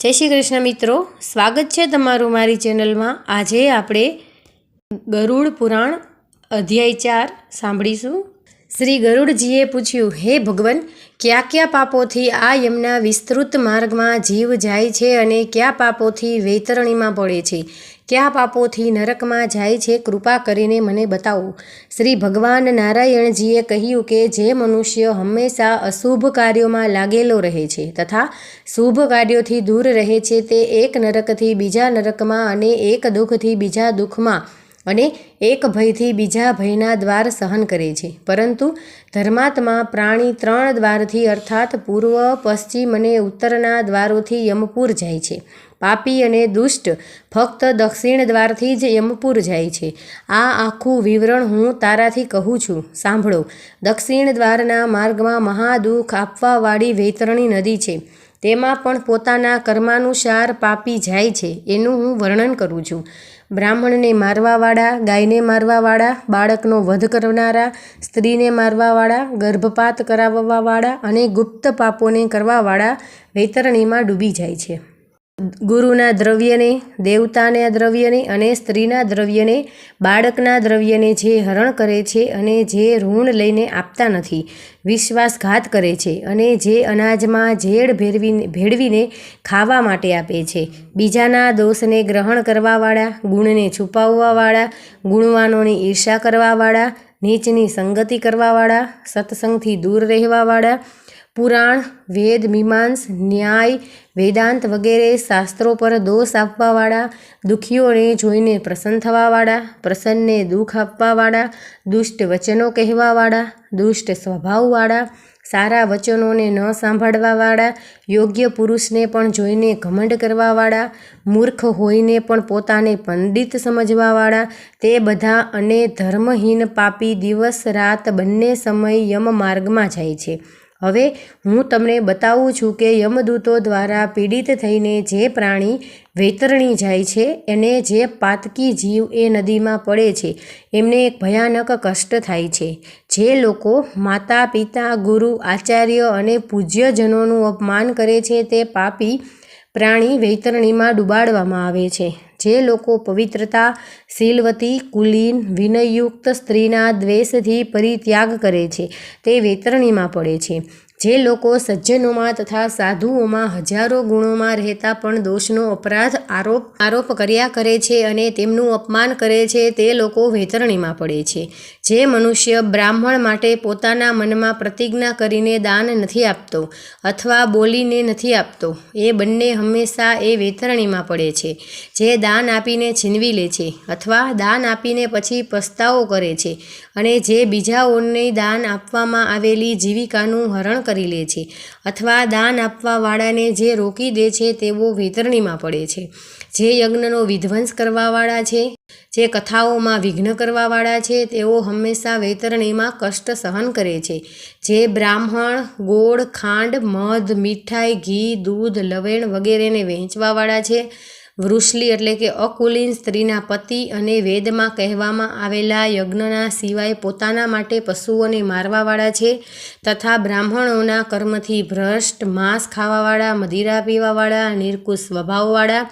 જય શ્રી કૃષ્ણ મિત્રો. સ્વાગત છે તમારું મારી ચેનલમાં. આજે આપણે ગરુડ પુરાણ અધ્યાય ચાર સાંભળીશું. શ્રી ગરુડજીએ પૂછ્યું, હે ભગવાન, કયા કયા પાપોથી આ યમના વિસ્તૃત માર્ગમાં જીવ જાય છે અને કયા પાપોથી વૈતરણીમાં પડે છે? કયા પાપોથી નરકમાં જાય છે કૃપા કરીને મને બતાવો. શ્રી ભગવાન નારાયણજીએ કહ્યું કે જે મનુષ્ય હંમેશા અશુભ કાર્યોમાં લાગેલો રહે છે તથા શુભ કાર્યોથી દૂર રહે છે તે એક નરકથી બીજા નરકમાં અને એક દુઃખથી બીજા દુઃખમાં અને એક ભયથી બીજા ભયના દ્વાર સહન કરે છે. પરંતુ ધર્માત્મા પ્રાણી ત્રણ દ્વારથી અર્થાત પૂર્વ, પશ્ચિમ અને ઉત્તરના દ્વારોથી યમપુર જાય છે. પાપી અને દુષ્ટ ફક્ત દક્ષિણ દ્વારથી જ યમપુર જાય છે. આ આખું વિવરણ હું તારાથી કહું છું. સાંભળો. દક્ષિણ દ્વારના માર્ગમાં મહાદુઃખ આપવાવાળી વૈતરણી નદી છે. તેમાં પણ પોતાના કર્માનુસાર પાપી જાય છે. એનું હું વર્ણન કરું છું. બ્રાહ્મણને મારવાવાળા, ગાયને મારવાવાળા, બાળકનો વધ કરનારા, સ્ત્રીને મારવાવાળા, ગર્ભપાત કરાવવાવાળા અને ગુપ્ત પાપોને કરવાવાળા વૈતરણીમાં ડૂબી જાય છે. ગુરુના દ્રવ્યને, દેવતાના દ્રવ્યને અને સ્ત્રીના દ્રવ્યને, બાળકના દ્રવ્યને જે હરણ કરે છે અને જે ઋણ લઈને આપતા નથી, વિશ્વાસઘાત કરે છે અને જે અનાજમાં ઝેડ ભેળવીને ભેળવીને ખાવા માટે આપે છે. બીજાના દોષને ગ્રહણ કરવાવાળા, ગુણને છુપાવવાવાળા, ગુણવાનોની ઈર્ષા કરવાવાળા, નીચની સંગતિ કરવાવાળા, સત્સંગથી દૂર રહેવાવાળા પુરાણ, વેદ, મીમાંસ, ન્યાય, વેદાંત વગેરે શાસ્ત્રો પર દોષ આપવાવાળા, દુઃખીઓને જોઈને પ્રસન્ન થવાવાળા, પ્રસન્નને દુઃખ આપવાવાળા, દુષ્ટ વચનો કહેવાવાળા, દુષ્ટ સ્વભાવવાળા, સારા વચનોને ન સાંભળવાવાળા, યોગ્ય પુરુષને પણ જોઈને ઘમંડ કરવાવાળા, મૂર્ખ હોઈને પણ પોતાને પંડિત સમજવાવાળા, તે બધા અને ધર્મહીન પાપી દિવસ રાત બંને સમય યમ માર્ગમાં જાય છે. હવે હું તમને બતાવું છું કે યમદૂતો દ્વારા પીડિત થઈને જે પ્રાણી વૈતરણી જાય છે, એને જે પાતકી જીવ એ નદીમાં પડે છે, એમને એક ભયાનક કષ્ટ થાય છે. જે લોકો માતા, પિતા, ગુરુ, આચાર્ય અને પૂજ્યજનોનું અપમાન કરે છે, તે પાપી પ્રાણી વૈતરણીમાં ડૂબાડવામાં આવે છે. જે લોકો પવિત્રતા, શીલવતી, કુલીન, વિનયયુક્ત સ્ત્રીના દ્વેષથી પરિત્યાગ કરે છે, તે વેતરણીમાં પડે છે. જે લોકો સજ્જનોમાં તથા સાધુઓમાં હજારો ગુણોમાં રહેતા પણ દોષનો અપરાધ આરોપ આરોપ કર્યા કરે છે અને તેમનું અપમાન કરે છે, તે લોકો વેતરણીમાં પડે છે. જે મનુષ્ય બ્રાહ્મણ માટે પોતાના મનમાં પ્રતિજ્ઞા કરીને દાન નથી આપતો અથવા બોલીને નથી આપતો, એ બંને હંમેશા એ વેતરણીમાં પડે છે. જે દાન આપીને છીનવી લે છે અથવા દાન આપીને પછી પસ્તાવો કરે છે અને જે બીજાઓને દાન આપવામાં આવેલી જીવિકાનું હરણ કરી લે છે અથવા દાન આપવાવાળાને જે રોકી દે છે તેઓ વેતરણીમાં પડે છે. જે યજ્ઞનો વિધ્વંસ કરવાવાળા છે જે કથાઓમાં વિઘ્ન કરવાવાળા છે, તેઓ હંમેશા વૈતરણીમાં કષ્ટ સહન કરે છે. જે બ્રાહ્મણ, ગોળ, ખાંડ, મધ, મીઠાઈ, ઘી, દૂધ, લવેણ વગેરેને વહેંચવાવાળા છે. વૃષલી એટલે કે અકુલીન સ્ત્રીના પતિ અને વેદમાં કહેવામાં આવેલા યજ્ઞના સિવાય પોતાના માટે પશુઓને મારવાવાળા છે તથા બ્રાહ્મણોના કર્મથી ભ્રષ્ટ, માંસ ખાવાવાળા, મદિરા પીવાવાળા, નિર્કુશ સ્વભાવવાળા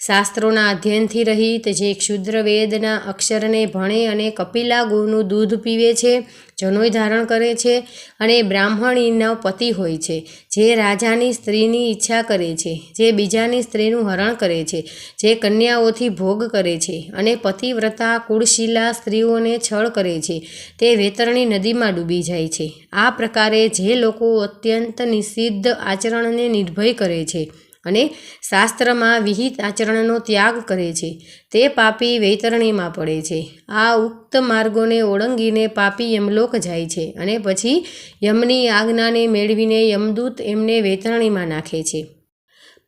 શાસ્ત્રોના અધ્યયનથી રહિત જે ક્ષુદ્ર વેદના અક્ષરને ભણે અને કપિલા ગોનું દૂધ પીવે છે જનોય ધારણ કરે છે અને બ્રાહ્મણીનો પતિ હોય છે, જે રાજાની સ્ત્રીની ઈચ્છા કરે છે, જે બીજાની સ્ત્રીનું હરણ કરે છે, જે કન્યાઓથી ભોગ કરે છે અને પતિવ્રતા, કુળશીલા સ્ત્રીઓને છળ કરે છે, તે વેતરણી નદીમાં ડૂબી જાય છે. આ પ્રકારે જે લોકો અત્યંત નિષિદ્ધ આચરણને નિર્ભય કરે છે અને શાસ્ત્રમાં વિહિત આચરણનો ત્યાગ કરે છે. તે પાપી વૈતરણીમાં પડે છે. આ ઉક્ત માર્ગોને ઓળંગીને પાપી યમલોક જાય છે અને પછી યમની આજ્ઞાને મેળવીને યમદૂત એમને વૈતરણીમાં નાખે છે.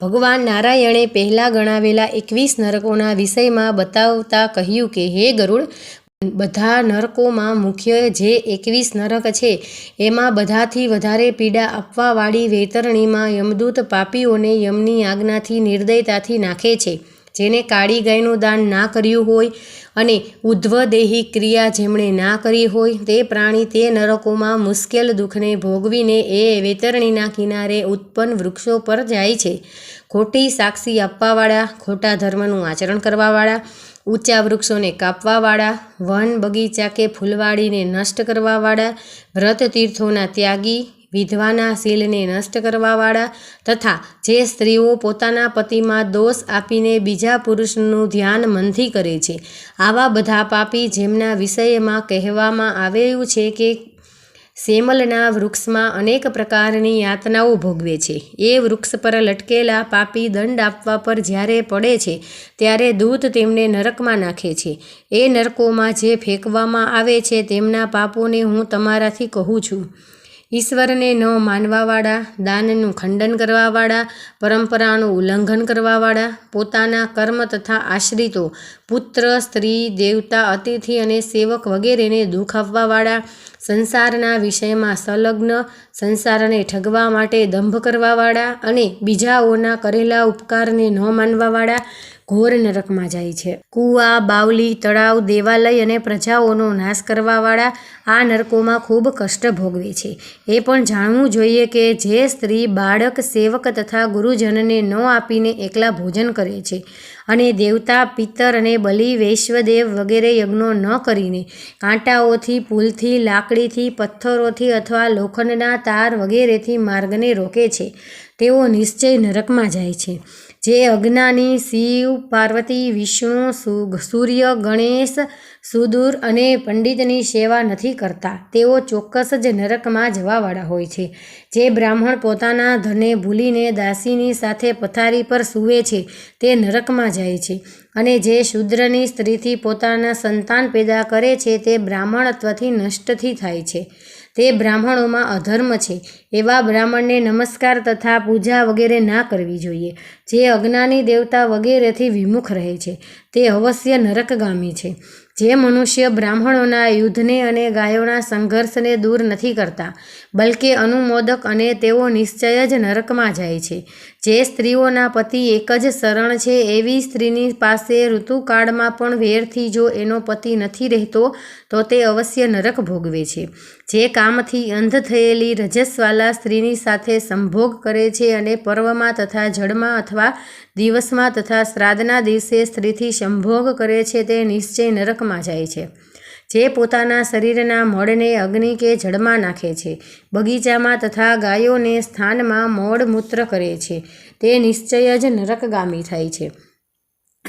ભગવાન નારાયણે પહેલાં ગણાવેલા એકવીસ નરકોના વિષયમાં બતાવતા કહ્યું કે, હે ગરુડ બધા નરકોમાં મુખ્ય જે એકવીસ નરક છે, એમાં બધાથી વધારે પીડા આપવાવાળી વેતરણીમાં યમદૂત પાપીઓને યમની આજ્ઞાથી નિર્દયતાથી નાખે છે. જેને કાળી ગાયનું દાન ના કર્યું હોય અને ઉધ્વદેહી ક્રિયા જેમણે ના કરી હોય, તે પ્રાણી તે નરકોમાં મુશ્કેલ દુઃખને ભોગવીને એ વેતરણીના કિનારે ઉત્પન્ન વૃક્ષો પર જાય છે. ખોટી સાક્ષી આપવાવાળા, ખોટા ધર્મનું આચરણ કરવાવાળા, ઊંચા વૃક્ષોને કાપવાવાળા, વન બગીચા કે ફૂલવાડીને નષ્ટ કરવાવાળા, વ્રત તીર્થોના ત્યાગી, વિધવાના શીલને નષ્ટ કરવાવાળા તથા જે સ્ત્રીઓ પોતાના પતિમાં દોષ આપીને બીજા પુરુષનું ધ્યાન મનથી કરે છે. આવા બધા પાપી જેમના વિષયમાં કહેવામાં આવેલું છે કે સેમલના વૃક્ષમાં અનેક પ્રકારની યાતનાઓ ભોગવે છે. એ વૃક્ષ પર લટકેલા પાપી દંડ આપવા પર જ્યારે પડે છે, ત્યારે દૂત તેમને નરકમાં નાખે છે. એ નરકોમાં જે ફેંકવામાં આવે છે, તેમના પાપોને હું તમારાથી કહું છું. ઈશ્વરને ન માનવાવાળા, દાનનું ખંડન કરવાવાળા, પરંપરાનું ઉલ્લંઘન કરવાવાળા, પોતાના કર્મ તથા આશ્રિતો, પુત્ર, સ્ત્રી, દેવતા, અતિથિ અને સેવક વગેરેને દુઃખ આપવાવાળા, સંસારના વિષયમાં સંલગ્ન, સંસારને ઠગવા માટે દંભ કરવાવાળા અને બીજાઓના કરેલા ઉપકારને ન માનવાવાળા ઘોર નરકમાં જાય છે. કૂવા, બાવલી, તળાવ, દેવાલય અને પ્રજાઓનો નાશ કરવાવાળા આ નરકોમાં ખૂબ કષ્ટ ભોગવે છે. એ પણ જાણવું જોઈએ કે જે સ્ત્રી બાળક, સેવક તથા ગુરુજનને ન આપીને એકલા ભોજન કરે છે અને દેવતા પિત્તર અને બલિ, વૈશ્વદેવ વગેરે યજ્ઞો ન કરીને કાંટાઓથી, પુલથી, લાકડીથી, પથ્થરોથી અથવા લોખંડના તાર વગેરેથી માર્ગને રોકે છે. તેઓ નિશ્ચય નરકમાં જાય છે. જે અજ્ઞાની શિવ, પાર્વતી, વિષ્ણુ સૂર્ય, ગણેશ, સુદૂર અને પંડિતની સેવા નથી કરતા. તેઓ ચોક્કસ જ નરકમાં જવાવાળા હોય છે. જે બ્રાહ્મણ પોતાના ધને ભૂલીને દાસીની સાથે પથારી પર સૂવે છે, તે નરકમાં જાય છે. અને જે શૂદ્રની સ્ત્રીથી પોતાના સંતાન પેદા કરે છે, તે બ્રાહ્મણત્વથી નષ્ટથી થાય છે. તે બ્રાહ્મણોમાં અધર્મ છે, એવા બ્રાહ્મણને નમસ્કાર તથા પૂજા વગેરે ના કરવી જોઈએ. જે અજ્ઞાની દેવતા વગેરેથી વિમુખ રહે છે, તે અવશ્ય નરકગામી છે. જે મનુષ્ય બ્રાહ્મણોના યુદ્ધને અને ગાયોના સંઘર્ષને દૂર નથી કરતા, બલકે અનુમોદક અને તેઓ નિશ્ચય જ નરકમાં જાય છે. જે સ્ત્રીઓના પતિ એક જ શરણ છે, એવી સ્ત્રીની પાસે ઋતુકાળમાં પણ વેરથી જો એનો પતિ નથી રહેતો, તો તે અવશ્ય નરક ભોગવે છે. જે કામથી અંધ થયેલી રજસ્વાલા સ્ત્રીની સાથે સંભોગ કરે છે અને પર્વમાં તથા જળમાં અથવા દિવસમાં તથા શ્રાદ્ધના દિવસે સ્ત્રીથી સંભોગ કરે છે તે નિશ્ચય નરકમાં જાય છે. જે પોતાના શરીરના મળને અગ્નિ કે જળમાં નાખે છે, બગીચામાં તથા ગાયોને સ્થાનમાં મોડ મૂત્ર કરે છે, તે નિશ્ચય જ નરકગામી થાય છે.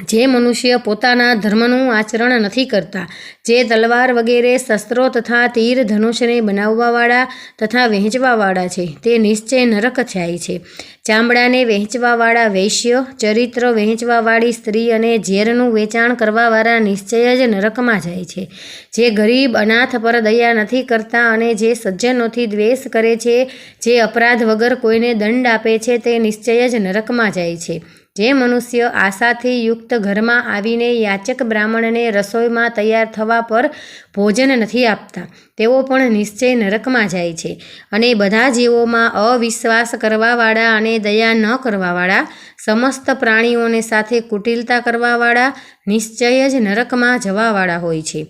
જે મનુષ્ય પોતાના ધર્મનું આચરણ નથી કરતા, જે તલવાર વગેરે શસ્ત્રો તથા તીર ધનુષને બનાવવાવાળા તથા વહેંચવાવાળા છે, તે નિશ્ચય નરક થાય છે. ચામડાને વહેંચવાવાળા વૈશ્ય, ચરિત્ર વહેંચવાવાળી સ્ત્રી અને ઝેરનું વેચાણ કરવાવાળા નિશ્ચય જ નરકમાં જાય છે. જે ગરીબ, અનાથ પર દયા નથી કરતા અને જે સજ્જનોથી દ્વેષ કરે છે, જે અપરાધ વગર કોઈને દંડ આપે છે, તે નિશ્ચય જ નરકમાં જાય છે. જે મનુષ્ય આશાથી યુક્ત ઘરમાં આવીને યાચક બ્રાહ્મણને રસોઈમાં તૈયાર થવા પર ભોજન નથી આપતા, તેઓ પણ નિશ્ચય નરકમાં જાય છે અને બધા જીવોમાં અવિશ્વાસ કરવાવાળા અને દયા ન કરવાવાળા, સમસ્ત પ્રાણીઓને સાથે કુટિલતા કરવાવાળા, નિશ્ચય જ નરકમાં જવાવાળા હોય છે.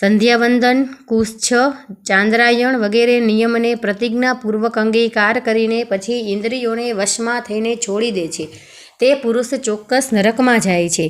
સંધ્યાવંદન, કુશ્છ, ચાંદ્રાયણ વગેરે નિયમને પ્રતિજ્ઞાપૂર્વક અંગીકાર કરીને પછી ઇન્દ્રિયોને વશમાં થઈને છોડી દે છે. તે પુરુષ ચોક્કસ નરકમાં જાય છે.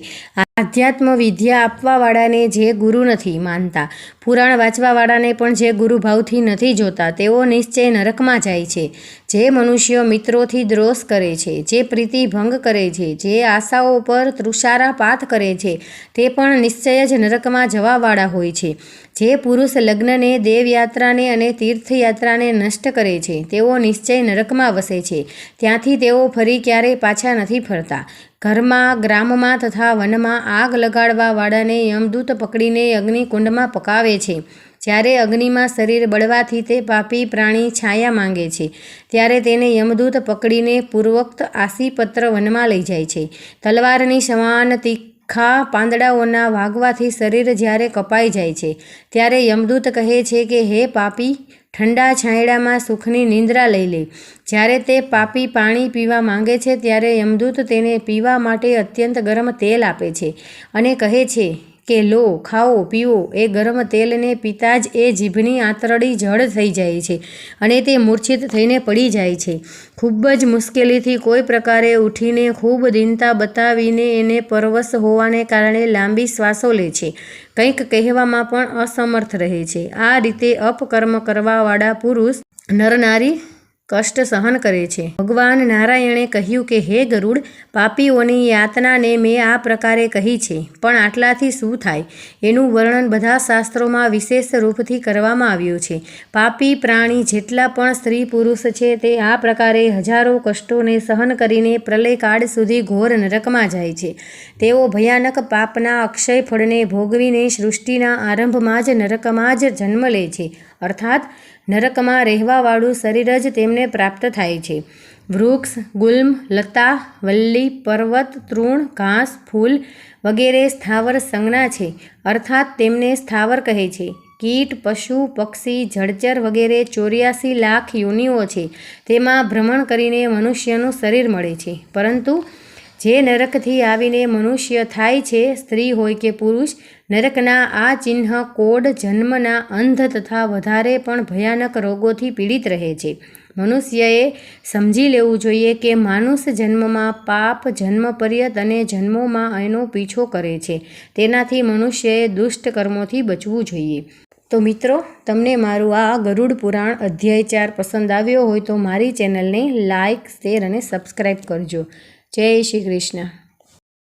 આધ્યાત્મ વિદ્યા આપવાવાળાને જે ગુરુ નથી માનતા, પુરાણ વાંચવાવાળાને પણ જે ગુરુભાવથી નથી જોતા, તેઓ નિશ્ચય નરકમાં જાય છે. જે મનુષ્યો મિત્રોથી દ્રોષ કરે છે, જે પ્રીતિ ભંગ કરે છે, જે આશાઓ પર તૃષારાપાત કરે છે, તે પણ નિશ્ચય જ નરકમાં જવાવાળા હોય છે. જે પુરુષ લગ્નને, દેવયાત્રાને અને તીર્થયાત્રાને નષ્ટ કરે છે, તેઓ નિશ્ચય નરકમાં વસે છે. ત્યાંથી તેઓ ફરી ક્યારેય પાછા નથી ફરતા. ઘરમાં, ગ્રામમાં તથા વનમાં આગ લગાડવા વાળાને યમદૂત પકડીને અગ્નિકુંડમાં પકાવે છે. જ્યારે અગ્નિમાં શરીર બળવાથી તે પાપી પ્રાણી છાયા માંગે છે, ત્યારે તેને યમદૂત પકડીને પૂર્વોક્ત આસીપત્ર વનમાં લઈ જાય છે. તલવારની સમાન તીખા પાંદડાઓના વાગવાથી શરીર જ્યારે કપાઈ જાય છે, ત્યારે યમદૂત કહે છે કે, હે પાપી ઠંડા છાંયડામાં સુખની નિંદ્રા લઈ લે. જ્યારે તે પાપી પાણી પીવા માંગે છે, ત્યારે યમદૂત તેને પીવા માટે અત્યંત ગરમ તેલ આપે છે અને કહે છે કે લો, ખાઓ, પીઓ, એ ગરમ તેલને પીતા જ એ જીભની આંતરડી જળ થઈ જાય છે અને તે મૂર્છિત થઈને પડી જાય છે. ખૂબ જ મુશ્કેલીથી કોઈ પ્રકારે ઉઠીને ખૂબ દિનતા બતાવીને એને પરવશ હોવાને કારણે લાંબી શ્વાસો લે છે. કંઈક કહેવામાં પણ અસમર્થ રહે છે. આ રીતે અપકર્મ કરવાવાળા પુરુષ નરનારી કષ્ટ સહન કરે છે. ભગવાન નારાયણે કહ્યું કે, હે ગરુડ, પાપીઓની યાતનાને મેં આ પ્રકારે કહી છે, પણ આટલાથી શું થાય? એનું વર્ણન બધા શાસ્ત્રોમાં વિશેષ રૂપથી કરવામાં આવ્યું છે. પાપી પ્રાણી જેટલા પણ સ્ત્રી પુરુષ છે, તે આ પ્રકારે હજારો કષ્ટોને સહન કરીને પ્રલયકાળ સુધી ઘોર નરકમાં જાય છે. તેઓ ભયાનક પાપના અક્ષય ફળને ભોગવીને સૃષ્ટિના આરંભમાં જ નરકમાં જ જન્મ લે છે. અર્થાત નરકમાં રહેવાવાળું શરીર જ તેમને પ્રાપ્ત થાય છે. વૃક્ષ, ગુલ્મ, લતા, વલ્લી, પર્વત, તૃણ, ઘાસ, ફૂલ વગેરે સ્થાવર સંજ્ઞા છે. અર્થાત તેમને સ્થાવર કહે છે. કીટ, પશુ, પક્ષી, જળચર વગેરે ચોર્યાસી લાખ યોનિઓ છે. તેમાં ભ્રમણ કરીને મનુષ્યનું શરીર મળે છે. પરંતુ જે નરકથી આવીને મનુષ્ય થાય છે, સ્ત્રી હોય કે પુરુષ, નરકના આ ચિહ્ન કોડ જન્મના અંધ તથા વધારે પણ ભયાનક રોગોથી પીડિત રહે છે. મનુષ્યએ સમજી લેવું જોઈએ કે માનુષ જન્મમાં પાપ જન્મ પર્યત અને જન્મોમાં એનો પીછો કરે છે. તેનાથી મનુષ્યએ દુષ્ટ કર્મોથી બચવું જોઈએ. તો મિત્રો, તમને મારું આ ગરુડ પુરાણ અધ્યાય ચાર પસંદ આવ્યો હોય તો મારી ચેનલને લાઇક શેર અને સબસ્ક્રાઈબ કરજો. જય શ્રી કૃષ્ણ.